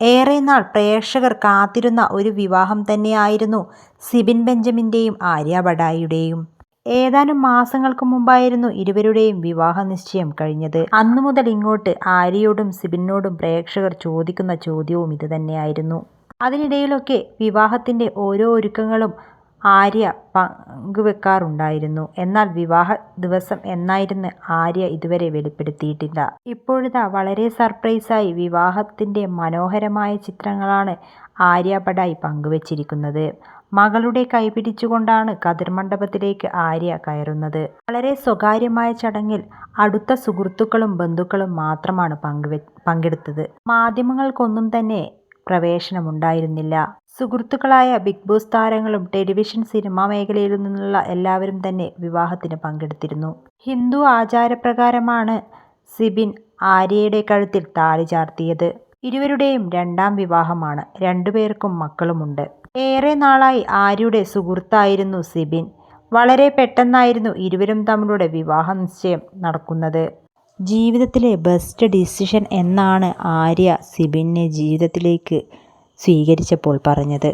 ഏറെ നാൾ പ്രേക്ഷകർ കാത്തിരുന്ന ഒരു വിവാഹം തന്നെയായിരുന്നു സിബിൻ ബെഞ്ചമിന്റെയും ആര്യ ബഡായിയുടെയും. ഏതാനും മാസങ്ങൾക്ക് മുമ്പായിരുന്നു ഇരുവരുടെയും വിവാഹ നിശ്ചയം കഴിഞ്ഞത്. അന്നു മുതൽ ഇങ്ങോട്ട് ആര്യയോടും സിബിനോടും പ്രേക്ഷകർ ചോദിക്കുന്ന ചോദ്യവും ഇതുതന്നെയായിരുന്നു അതിനിടയിലൊക്കെ വിവാഹത്തിന്റെ ഓരോ ഒരുക്കങ്ങളും ആര്യ പങ്കുവെക്കാറുണ്ടായിരുന്നു. എന്നാൽ വിവാഹ ദിവസം എന്നായിരുന്നു ആര്യ ഇതുവരെ വെളിപ്പെടുത്തിയിട്ടില്ല. ഇപ്പോഴിതാ വളരെ സർപ്രൈസായി വിവാഹത്തിന്റെ മനോഹരമായ ചിത്രങ്ങളാണ് ആര്യ ബഡായി പങ്കുവെച്ചിരിക്കുന്നത്. മകളുടെ കൈപിടിച്ചുകൊണ്ടാണ് കതിർമണ്ഡപത്തിലേക്ക് ആര്യ കയറുന്നത്. വളരെ സ്വകാര്യമായ ചടങ്ങിൽ അടുത്ത സുഹൃത്തുക്കളും ബന്ധുക്കളും മാത്രമാണ് പങ്കെടുത്തത്. മാധ്യമങ്ങൾക്കൊന്നും തന്നെ പ്രവേശനമുണ്ടായിരുന്നില്ല. സുഹൃത്തുക്കളായ ബിഗ് ബോസ് താരങ്ങളും ടെലിവിഷൻ, സിനിമാ മേഖലയിൽ നിന്നുള്ള എല്ലാവരും തന്നെ വിവാഹത്തിന് പങ്കെടുത്തിരുന്നു. ഹിന്ദു ആചാരപ്രകാരമാണ് സിബിൻ ആര്യയുടെ കഴുത്തിൽ താലി ചാർത്തിയത്. ഇരുവരുടെയും രണ്ടാം വിവാഹമാണ്. രണ്ടുപേർക്കും മക്കളുമുണ്ട്. ഏറെ നാളായി ആര്യയുടെ സുഹൃത്തായിരുന്നു സിബിൻ. വളരെ പെട്ടെന്നായിരുന്നു ഇരുവരും തമ്മിലൂടെ വിവാഹ നിശ്ചയം നടക്കുന്നത്. ജീവിതത്തിലെ ബെസ്റ്റ് ഡിസിഷൻ എന്നാണ് ആര്യ സിബിനെ ജീവിതത്തിലേക്ക് സ്വീകരിച്ചപ്പോൾ പറഞ്ഞത്.